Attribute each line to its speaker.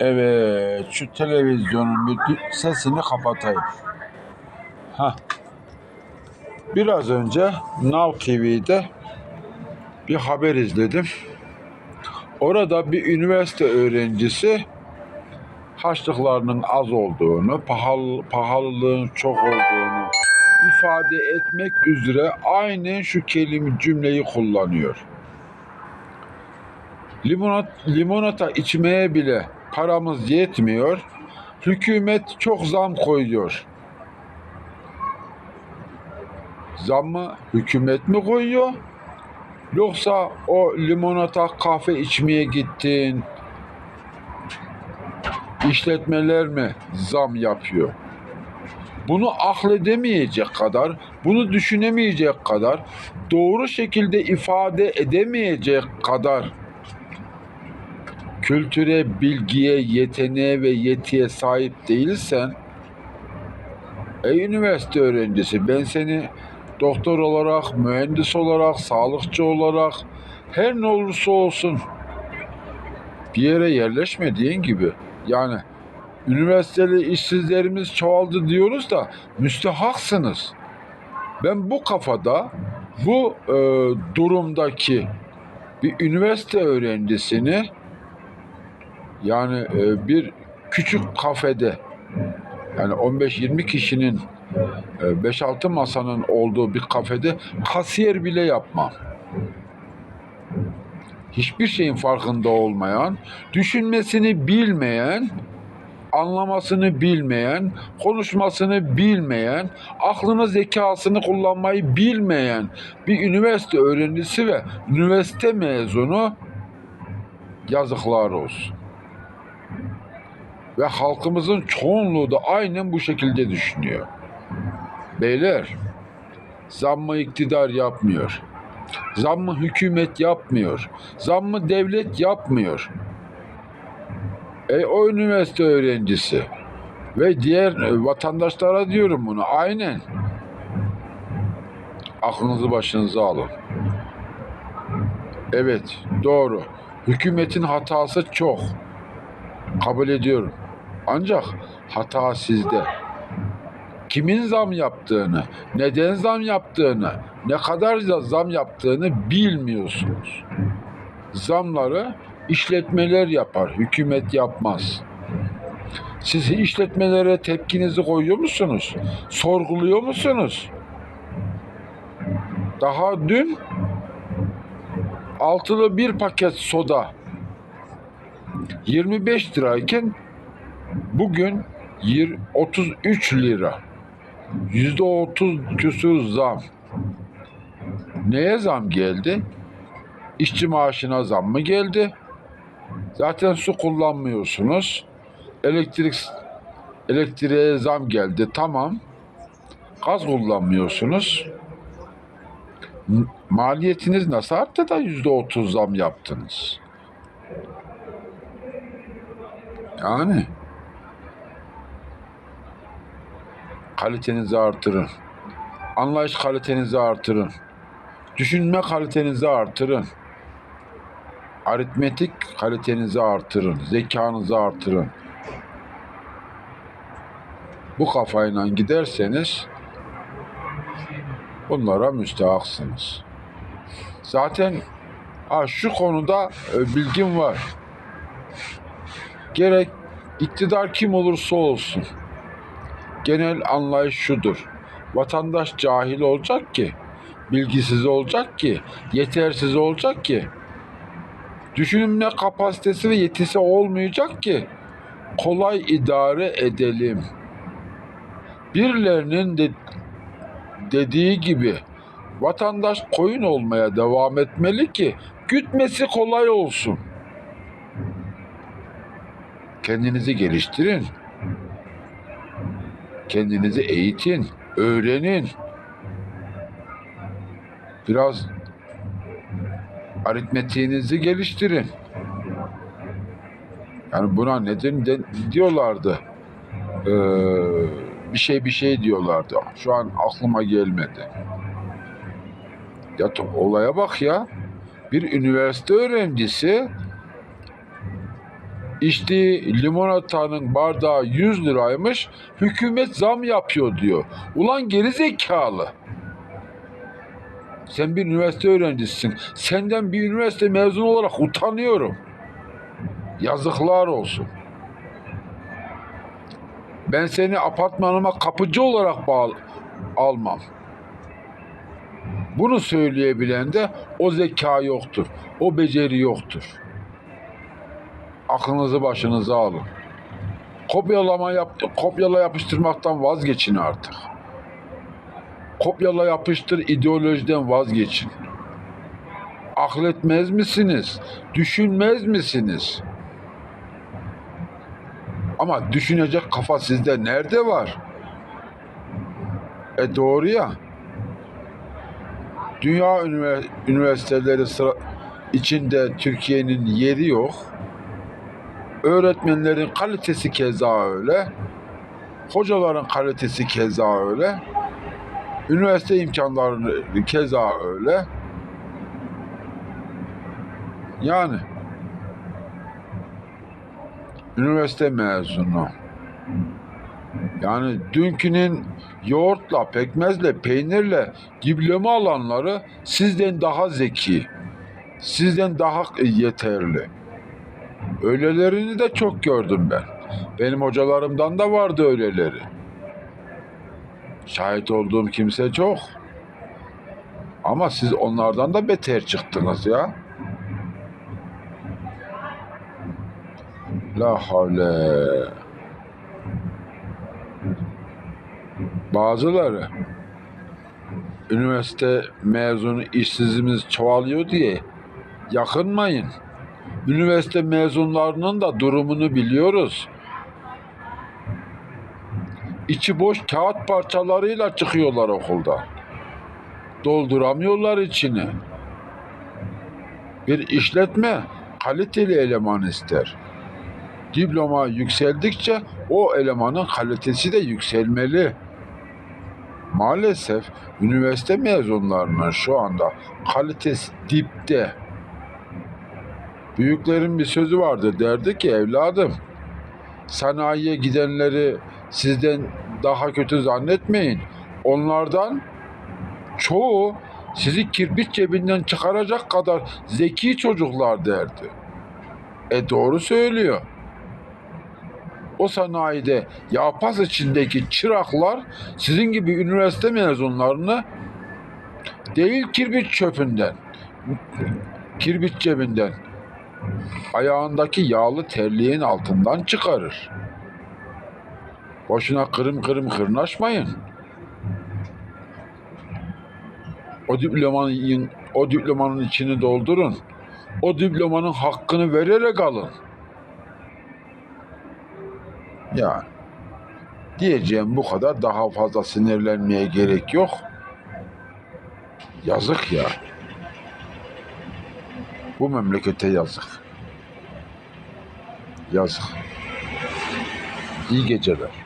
Speaker 1: Evet, şu televizyonun sesini kapatayım. Ha. Biraz önce Now TV'de bir haber izledim. Orada bir üniversite öğrencisi harçlıklarının az olduğunu, pahalı, pahalılığın çok olduğunu ifade etmek üzere aynen şu kelime cümleyi kullanıyor. Limonat, limonata içmeye bile paramız yetmiyor. Hükümet çok zam koyuyor. Zammı hükümet mi koyuyor? Yoksa o limonata kahve içmeye gittin, işletmeler mi zam yapıyor? Bunu akledemeyecek kadar, bunu düşünemeyecek kadar, doğru şekilde ifade edemeyecek kadar kültüre, bilgiye, yeteneğe ve yetiye sahip değilsen, ey üniversite öğrencisi ben seni doktor olarak, mühendis olarak, sağlıkçı olarak, her ne olursa olsun bir yere yerleşmediğin gibi yani üniversiteli işsizlerimiz çoğaldı diyoruz da müstehaksınız. Ben bu kafada bu e, durumdaki bir üniversite öğrencisini yani e, bir küçük kafede yani 15-20 kişinin e, 5-6 masanın olduğu bir kafede kasiyer bile yapmam. Hiçbir şeyin farkında olmayan, düşünmesini bilmeyen, anlamasını bilmeyen, konuşmasını bilmeyen, aklını zekasını kullanmayı bilmeyen bir üniversite öğrencisi ve üniversite mezunu yazıklar olsun. Ve halkımızın çoğunluğu da aynen bu şekilde düşünüyor. Beyler, zammı iktidar yapmıyor. Zammı hükümet yapmıyor. Zammı devlet yapmıyor. E o üniversite öğrencisi ve diğer vatandaşlara diyorum bunu aynen. Aklınızı başınıza alın. Evet, doğru. Hükümetin hatası çok. Kabul ediyorum. Ancak hata sizde. Kimin zam yaptığını, neden zam yaptığını, ne kadar da zam yaptığını bilmiyorsunuz. Zamları işletmeler yapar, hükümet yapmaz. Siz işletmelere tepkinizi koyuyor musunuz? Sorguluyor musunuz? Daha dün altılı bir paket soda 25 lirayken bugün yir- 33 lira. Yüzde 30 küsur zam. Neye zam geldi? İşçi maaşına zam mı geldi? Zaten su kullanmıyorsunuz. Elektrik elektriğe zam geldi. Tamam. Gaz kullanmıyorsunuz. Maliyetiniz nasıl arttı da yüzde otuz zam yaptınız? Yani kalitenizi artırın. Anlayış kalitenizi artırın. Düşünme kalitenizi artırın. Aritmetik kalitenizi artırın. Zekanızı artırın. Bu kafayla giderseniz bunlara müstehaksınız. Zaten ha, şu konuda e, bilgim var. Gerek iktidar kim olursa olsun genel anlayış şudur. Vatandaş cahil olacak ki, bilgisiz olacak ki, yetersiz olacak ki, düşünme kapasitesi ve yetisi olmayacak ki kolay idare edelim. Birilerinin de dediği gibi vatandaş koyun olmaya devam etmeli ki gütmesi kolay olsun. Kendinizi geliştirin. Kendinizi eğitin, öğrenin. Biraz aritmetiğinizi geliştirin. Yani buna neden de, diyorlardı? Ee, bir şey bir şey diyorlardı. Şu an aklıma gelmedi. Ya olaya bak ya. Bir üniversite öğrencisi İçtiği limonatanın bardağı 100 liraymış. Hükümet zam yapıyor diyor. Ulan geri zekalı. Sen bir üniversite öğrencisisin. Senden bir üniversite mezunu olarak utanıyorum. Yazıklar olsun. Ben seni apartmanıma kapıcı olarak bağ almam. Bunu söyleyebilen de o zeka yoktur. O beceri yoktur. Aklınızı başınıza alın. Kopyalama yaptı, kopyala yapıştırmaktan vazgeçin artık. Kopyala yapıştır ideolojiden vazgeçin. Akletmez misiniz? Düşünmez misiniz? Ama düşünecek kafa sizde nerede var? E doğru ya. Dünya ünivers- üniversiteleri sıra içinde Türkiye'nin yeri yok. Öğretmenlerin kalitesi keza öyle. Hocaların kalitesi keza öyle. Üniversite imkanları keza öyle. Yani üniversite mezunu. Yani dünkünün yoğurtla, pekmezle, peynirle diploma alanları sizden daha zeki, sizden daha yeterli. Öylelerini de çok gördüm ben. Benim hocalarımdan da vardı öyleleri. Şahit olduğum kimse çok. Ama siz onlardan da beter çıktınız ya. La havle. Bazıları üniversite mezunu işsizimiz çoğalıyor diye yakınmayın. Üniversite mezunlarının da durumunu biliyoruz. İçi boş kağıt parçalarıyla çıkıyorlar okulda. Dolduramıyorlar içini. Bir işletme kaliteli eleman ister. Diploma yükseldikçe o elemanın kalitesi de yükselmeli. Maalesef üniversite mezunlarının şu anda kalitesi dipte. Büyüklerin bir sözü vardı derdi ki evladım sanayiye gidenleri sizden daha kötü zannetmeyin. Onlardan çoğu sizi kirpik cebinden çıkaracak kadar zeki çocuklar derdi. E doğru söylüyor. O sanayide yapaz içindeki çıraklar sizin gibi üniversite mezunlarını değil kirbit çöpünden, kirbit cebinden, ayağındaki yağlı terliğin altından çıkarır. Boşuna kırım kırım kırnaşmayın. O diplomanın, o diplomanın içini doldurun. O diplomanın hakkını vererek alın. Yani diyeceğim bu kadar daha fazla sinirlenmeye gerek yok. Yazık ya. Bu memlekete yazık. Yazık. İyi geceler.